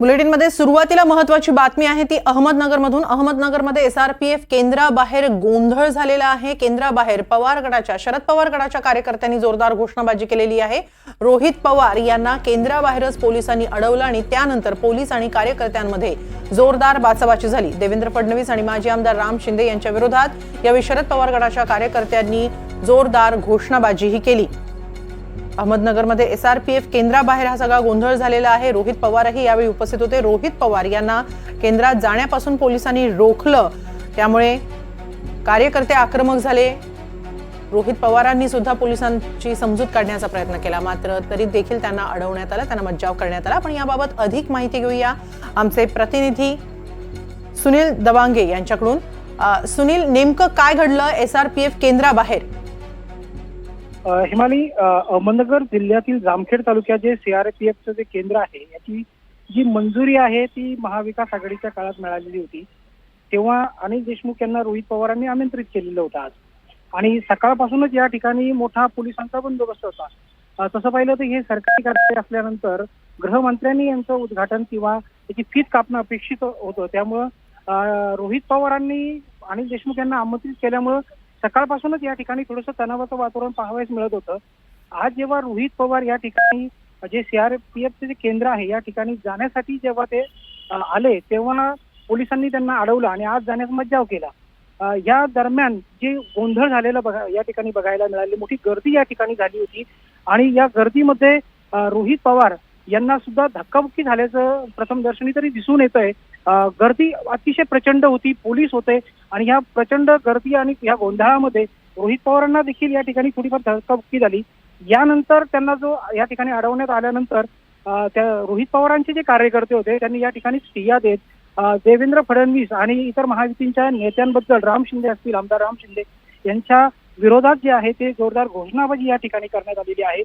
बुलेटिनमध्ये सुरुवातीला महत्वाची बातमी आहे ती अहमदनगरमधून. अहमदनगरमध्ये एसआरपीएफ केंद्राबाहेर गोंधळ झालेला आहे. केंद्राबाहेर पवार गटाच्या शरद पवार गटाच्या कार्यकर्त्यांनी जोरदार घोषणाबाजी केलेली आहे. रोहित पवार यांना केंद्राबाहेरच पोलिसांनी अडवलं आणि त्यानंतर पोलीस आणि कार्यकर्त्यांमध्ये जोरदार बाचाबाची झाली. देवेंद्र फडणवीस आणि माजी आमदार राम शिंदे यांच्या विरोधात यावेळी शरद पवार गटाच्या कार्यकर्त्यांनी जोरदार घोषणाबाजीही केली. अहमदनगरमध्ये एस आर पी एफ केंद्राबाहेर हा सगळा गोंधळ झालेला आहे. रोहित पवारही यावेळी उपस्थित होते. रोहित पवार यांना केंद्रात जाण्यापासून पोलिसांनी रोखलं. त्यामुळे कार्यकर्ते आक्रमक झाले. रोहित पवारांनी सुद्धा पोलिसांची समजूत काढण्याचा प्रयत्न केला. मात्र तरी देखील त्यांना अडवण्यात आलं त्यांना मज्जाव करण्यात आला. पण याबाबत अधिक माहिती घेऊया. आमचे प्रतिनिधी सुनील दवांगे यांच्याकडून. सुनील नेमकं काय घडलं? एस आर पी एफ केंद्राबाहेर. हिमाली अहमदनगर जिल्ह्यातील जामखेड तालुक्यात जे सीआरपीएफचं जे केंद्र आहे याची जी मंजुरी आहे ती महाविकास आघाडीच्या काळात मिळालेली होती. तेव्हा अनिल देशमुख यांना रोहित पवारांनी आमंत्रित केलेलं होतं आज. आणि सकाळपासूनच या ठिकाणी मोठा पोलिसांचा बंदोबस्त होता. तसं पाहिलं तर हे सरकारी कार्यालय असल्यानंतर गृहमंत्र्यांनी यांचं उद्घाटन किंवा त्याची फीत कापणं अपेक्षित होतं. त्यामुळं रोहित पवारांनी अनिल देशमुख यांना आमंत्रित केल्यामुळं सकाळपासूनच या ठिकाणी थोडंसं तणावाचं वातावरण पाहावयास मिळत होतं. आज जेव्हा रोहित पवार या ठिकाणी जे सीआरपीएफचे जे केंद्र आहे या ठिकाणी जाण्यासाठी जेव्हा ते आले तेव्हा पोलिसांनी त्यांना अडवलं आणि आज जाण्याचा मज्जाव केला. या दरम्यान जे गोंधळ झालेला बघा या ठिकाणी बघायला मिळाली मोठी गर्दी या ठिकाणी झाली होती. आणि या गर्दीमध्ये रोहित पवार यांना सुद्धा धक्काबुक्की झाल्याचं प्रथम दर्शनी तरी दिसून येत आहे गर्दी अतिशय प्रचंड होती पोलीस होते आणि ह्या प्रचंड गर्दी आणि ह्या गोंधळामध्ये रोहित पवारांना देखील या ठिकाणी थोडीफार धक्काबुक्की झाली. यानंतर त्यांना जो या ठिकाणी अडवण्यात आल्यानंतर त्या रोहित पवारांचे जे कार्यकर्ते होते त्यांनी या ठिकाणी स्टिया देत देवेंद्र फडणवीस आणि इतर महायुतींच्या नेत्यांबद्दल राम शिंदे असतील आमदार राम शिंदे यांच्या विरोधात जे आहे ते जोरदार घोषणाबाजी या ठिकाणी करण्यात आलेली आहे.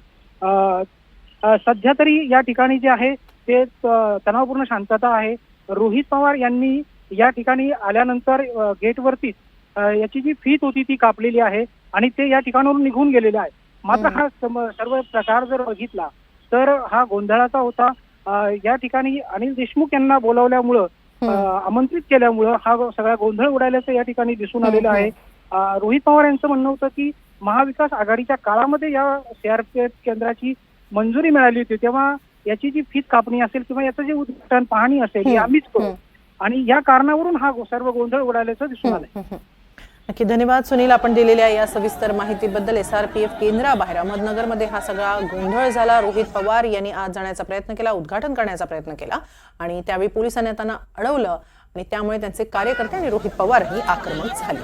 सध्या तरी या ठिकाणी जे आहे ते तणावपूर्ण शांतता आहे. रोहित पवार यांनी या ठिकाणी आल्यानंतर गेटवरतीच याची जी फीत होती ती कापलेली आहे आणि ते या ठिकाणावरून निघून गेलेले आहे मात्र. हा सर्व प्रकार जर बघितला तर हा गोंधळाचा होता. या ठिकाणी अनिल देशमुख यांना बोलावल्यामुळं. आमंत्रित केल्यामुळं हा सगळा गोंधळ उडाल्याचं या ठिकाणी दिसून आलेलं आहे. रोहित पवार यांचं म्हणणं होतं की महाविकास आघाडीच्या काळामध्ये या सीआरपीएफ केंद्राची मंजुरी मिळाली होती. तेव्हा याची जी फीत कापणी असेल किंवा याचं जे उद्घाटन पाहणी असेल ही आम्हीच करू. आणि या कारणावरून हा सर्व गोंधळ उडाल्याचं दिसून आलंय. हम्म. नक्की धन्यवाद सुनील. आपण दिलेल्या या सविस्तर माहितीबद्दल एसआरपीएफ केंद्राबाहेर अहमदनगरमध्ये हा सगळा गोंधळ झाला. रोहित पवार यांनी आज जाण्याचा प्रयत्न केला उद्घाटन करण्याचा प्रयत्न केला. आणि त्यावेळी पोलिसांनी त्यांना अडवलं आणि त्यामुळे त्यांचे कार्यकर्ते आणि रोहित पवारही आक्रमक झाले.